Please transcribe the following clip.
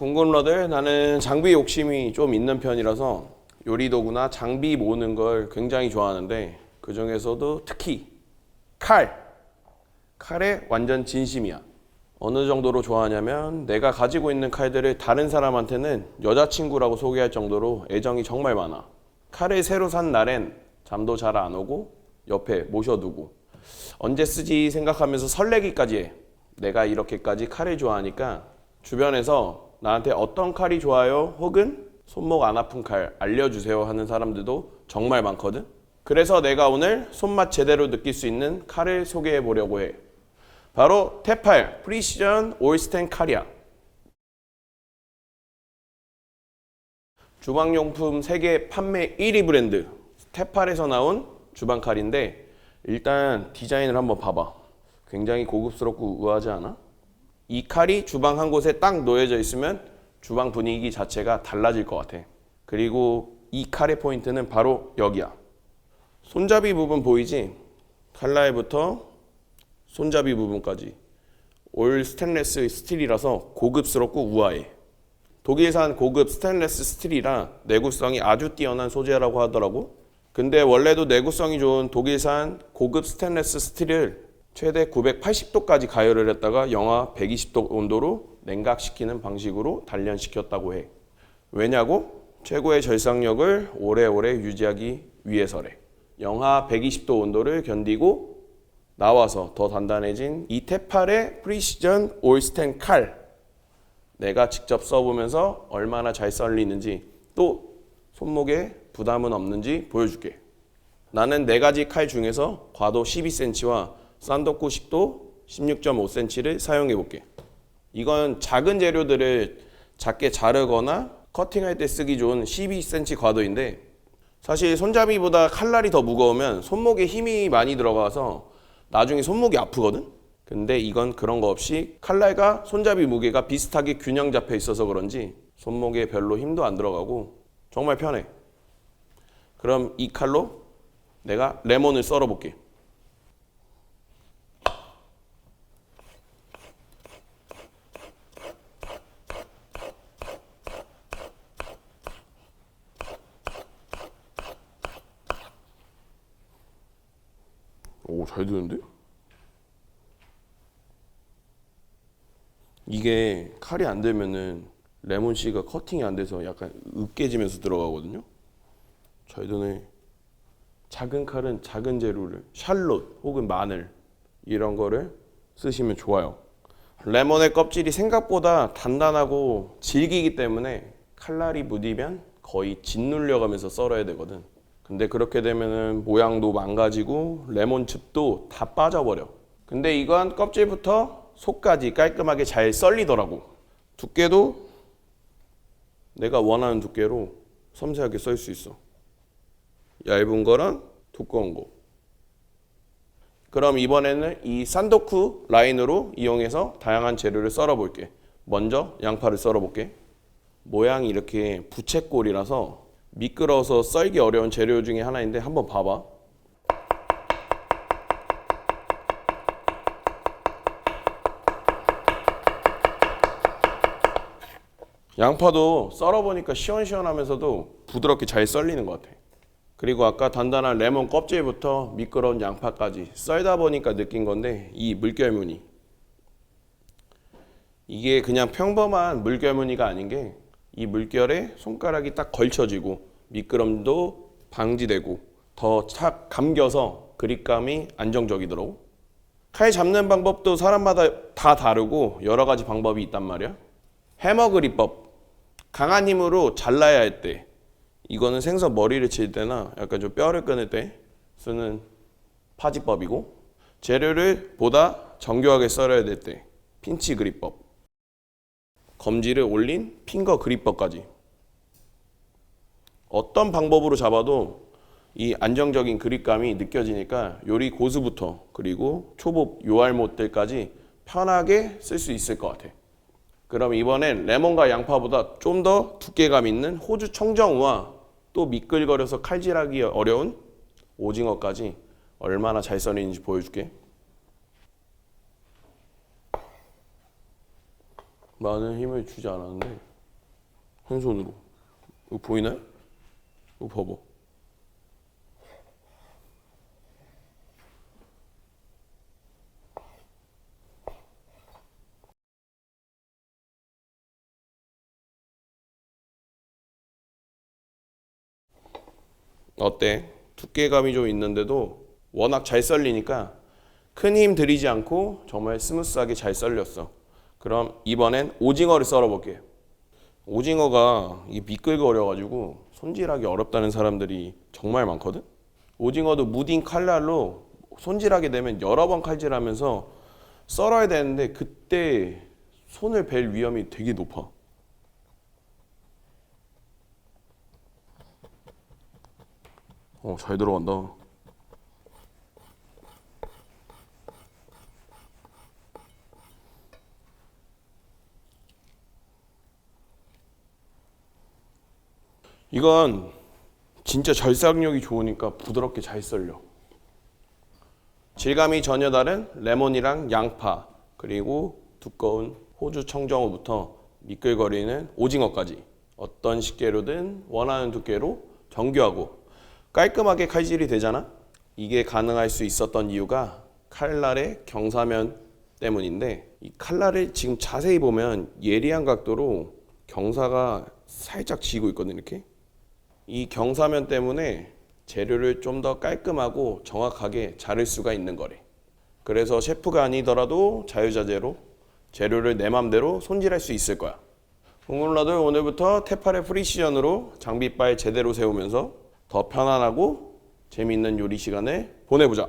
공군러들 나는 장비 욕심이 좀 있는 편이라서 요리도구나 장비 모으는 걸 굉장히 좋아하는데 그 중에서도 특히 칼 칼에 완전 진심이야. 어느 정도로 좋아하냐면 내가 가지고 있는 칼들을 다른 사람한테는 여자친구라고 소개할 정도로 애정이 정말 많아. 칼을 새로 산 날엔 잠도 잘 안 오고 옆에 모셔두고 언제 쓰지 생각하면서 설레기까지 해. 내가 이렇게까지 칼을 좋아하니까 주변에서 나한테 어떤 칼이 좋아요 혹은 손목 안 아픈 칼 알려주세요 하는 사람들도 정말 많거든. 그래서 내가 오늘 손맛 제대로 느낄 수 있는 칼을 소개해 보려고 해. 바로 테팔 프리시전 올스텐 칼이야. 주방용품 세계 판매 1위 브랜드 테팔에서 나온 주방 칼인데 일단 디자인을 한번 봐봐. 굉장히 고급스럽고 우아하지 않아? 이 칼이 주방 한 곳에 딱 놓여져 있으면 주방 분위기 자체가 달라질 것 같아. 그리고 이 칼의 포인트는 바로 여기야. 손잡이 부분 보이지? 칼날부터 손잡이 부분까지 올 스테인레스 스틸이라서 고급스럽고 우아해. 독일산 고급 스테인레스 스틸이라 내구성이 아주 뛰어난 소재라고 하더라고. 근데 원래도 내구성이 좋은 독일산 고급 스테인레스 스틸을 최대 980도까지 가열을 했다가 영하 120도 온도로 냉각시키는 방식으로 단련시켰다고 해. 왜냐고? 최고의 절상력을 오래오래 유지하기 위해서래. 영하 120도 온도를 견디고 나와서 더 단단해진 이 테팔의 프리시전 올스텐 칼 내가 직접 써보면서 얼마나 잘 썰리는지 또 손목에 부담은 없는지 보여줄게. 나는 네 가지 칼 중에서 과도 12cm와 싼덕구 식도 16.5cm를 사용해 볼게. 이건 작은 재료들을 작게 자르거나 커팅할 때 쓰기 좋은 12cm 과도인데 사실 손잡이보다 칼날이 더 무거우면 손목에 힘이 많이 들어가서 나중에 손목이 아프거든? 근데 이건 그런 거 없이 칼날과 손잡이 무게가 비슷하게 균형 잡혀 있어서 그런지 손목에 별로 힘도 안 들어가고 정말 편해. 그럼 이 칼로 내가 레몬을 썰어 볼게. 오, 잘 되는데? 이게 칼이 안 되면은 레몬 씨가 커팅이 안 돼서 약간 으깨지면서 들어가거든요. 잘 되네. 작은 칼은 작은 재료를 샬롯 혹은 마늘 이런 거를 쓰시면 좋아요. 레몬의 껍질이 생각보다 단단하고 질기기 때문에 칼날이 무디면 거의 짓눌려가면서 썰어야 되거든. 근데 그렇게 되면은 모양도 망가지고 레몬즙도 다 빠져버려. 근데 이건 껍질부터 속까지 깔끔하게 잘 썰리더라고. 두께도 내가 원하는 두께로 섬세하게 썰 수 있어. 얇은 거랑 두꺼운 거. 그럼 이번에는 이 산도쿠 라인으로 이용해서 다양한 재료를 썰어 볼게. 먼저 양파를 썰어 볼게. 모양이 이렇게 부채꼴이라서 미끄러워서 썰기 어려운 재료 중에 하나인데 한번 봐봐. 양파도 썰어보니까 시원시원하면서도 부드럽게 잘 썰리는 것 같아. 그리고 아까 단단한 레몬 껍질부터 미끄러운 양파까지 썰다 보니까 느낀 건데 이 물결 무늬 이게 그냥 평범한 물결 무늬가 아닌 게 이 물결에 손가락이 딱 걸쳐지고 미끄럼도 방지되고 더 착 감겨서 그립감이 안정적이더라고. 칼 잡는 방법도 사람마다 다 다르고 여러 가지 방법이 있단 말이야. 해머 그립법. 강한 힘으로 잘라야 할 때. 이거는 생선 머리를 칠 때나 약간 좀 뼈를 끊을 때 쓰는 파지법이고 재료를 보다 정교하게 썰어야 될 때 핀치 그립법. 검지를 올린 핑거 그립법까지. 어떤 방법으로 잡아도 이 안정적인 그립감이 느껴지니까 요리 고수부터 그리고 초보 요알못들까지 편하게 쓸 수 있을 것 같아. 그럼 이번엔 레몬과 양파보다 좀 더 두께감 있는 호주 청정우와 또 미끌거려서 칼질하기 어려운 오징어까지 얼마나 잘 썰리는지 보여줄게. 많은 힘을 주지 않았는데 한 손으로. 이거 보이나요? 이거 봐봐. 어때? 두께감이 좀 있는데도 워낙 잘 썰리니까 큰 힘 들이지 않고 정말 스무스하게 잘 썰렸어. 그럼 이번엔 오징어를 썰어볼게. 오징어가 미끌거려가지고 손질하기 어렵다는 사람들이 정말 많거든. 오징어도 무딘 칼날로 손질하게 되면 여러 번 칼질하면서 썰어야 되는데 그때 손을 벨 위험이 되게 높아. 어, 잘 들어간다. 이건 진짜 절삭력이 좋으니까 부드럽게 잘 썰려. 질감이 전혀 다른 레몬이랑 양파 그리고 두꺼운 호주 청정호부터 미끌거리는 오징어까지 어떤 식재료든 원하는 두께로 정교하고 깔끔하게 칼질이 되잖아. 이게 가능할 수 있었던 이유가 칼날의 경사면 때문인데 이 칼날을 지금 자세히 보면 예리한 각도로 경사가 살짝 지고 있거든 이렇게. 이 경사면 때문에 재료를 좀 더 깔끔하고 정확하게 자를 수가 있는 거래. 그래서 셰프가 아니더라도 자유자재로 재료를 내 맘대로 손질할 수 있을 거야. 공군라들 오늘부터 테팔의 프리시전으로 장비빨 제대로 세우면서 더 편안하고 재미있는 요리 시간을 보내보자.